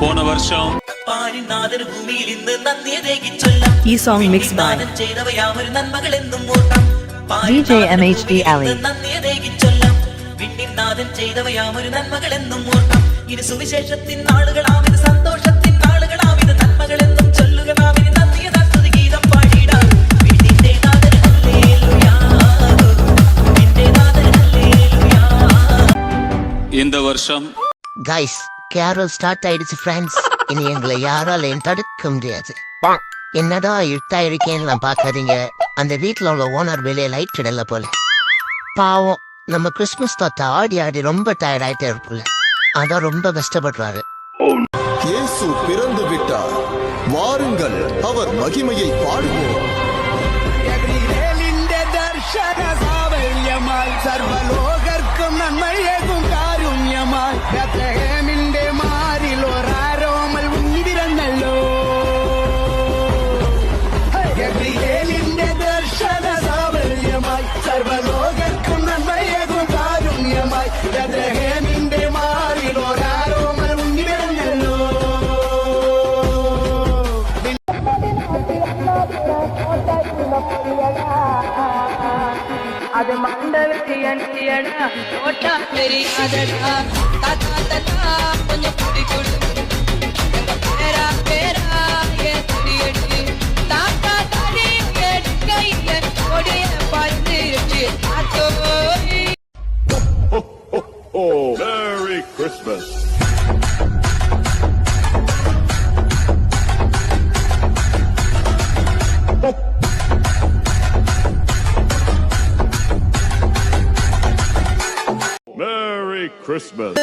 போன வருஷம் പാരിനാഥന് ഭൂമിയിൽ ഇന്ന് നന്ദിയതേകി ചൊല്ലാം ഈ song mixed by ദാനം ചെയ്തവയാമൊരു നന്മകൾ എന്നും ഓർക്കാം DJ MHD Alley. നന്ദിയതേകി ചൊല്ലാം വിണ്ണിനാഥൻ ചെയ്തവയാമൊരു നന്മകൾ എന്നും ഓർക്കാം ഇത് സുവിശേഷത്തിൻ നാളുകളാം ഇത് സന്തോഷത്തിൻ നാളുകളാം ഇത് നന്മകൾ എന്നും ചൊല്ലുക നാം ഇനി നന്ദിയതാ സ്തുതി ഗീതം പാടിയിടാം വിണ്ണിന്റെ നാഥന് ഹല്ലേലൂയാ വിണ്ണിന്റെ നാഥന് ഹല്ലേലൂയാ இந்த வருஷம் கைஸ் கேரல் ஸ்டார்ட் ஆயிடுச்சு ஃப்ரெண்ட்ஸ் இனி எங்களை யாராலையும் தடுக்க முடியாது என்னடா இருட்டா இருக்கேன்னு பாக்காதீங்க அந்த வீட்ல உள்ள ஓனர் வெளியே லைட் இடல போல பாவம் நம்ம கிறிஸ்மஸ் தாத்தா ஆடி ஆடி ரொம்ப டயர்ட் ஆயிட்டே இருப்போம்ல அதான் ரொம்ப கஷ்டப்படுறாரு இயேசு பிறந்து விட்டார் வாருங்கள் அவர் மகிமையை பாடுவோம் ഗബ്രിയേലിന്റെ ദർശന സാവല്യമായി സർവലോകർക്കും നന്മയേകും നിന്റെ മാറിൽ ഒരാരോമൽ മുങ്ങിവിടുന്നല്ലോ അത് മണ്ടൽ ചെയ്യണ ചെയ്യണ ഓട്ടാ ശരി അതടാ താ താ താ കൊഞ്ഞ Merry Christmas.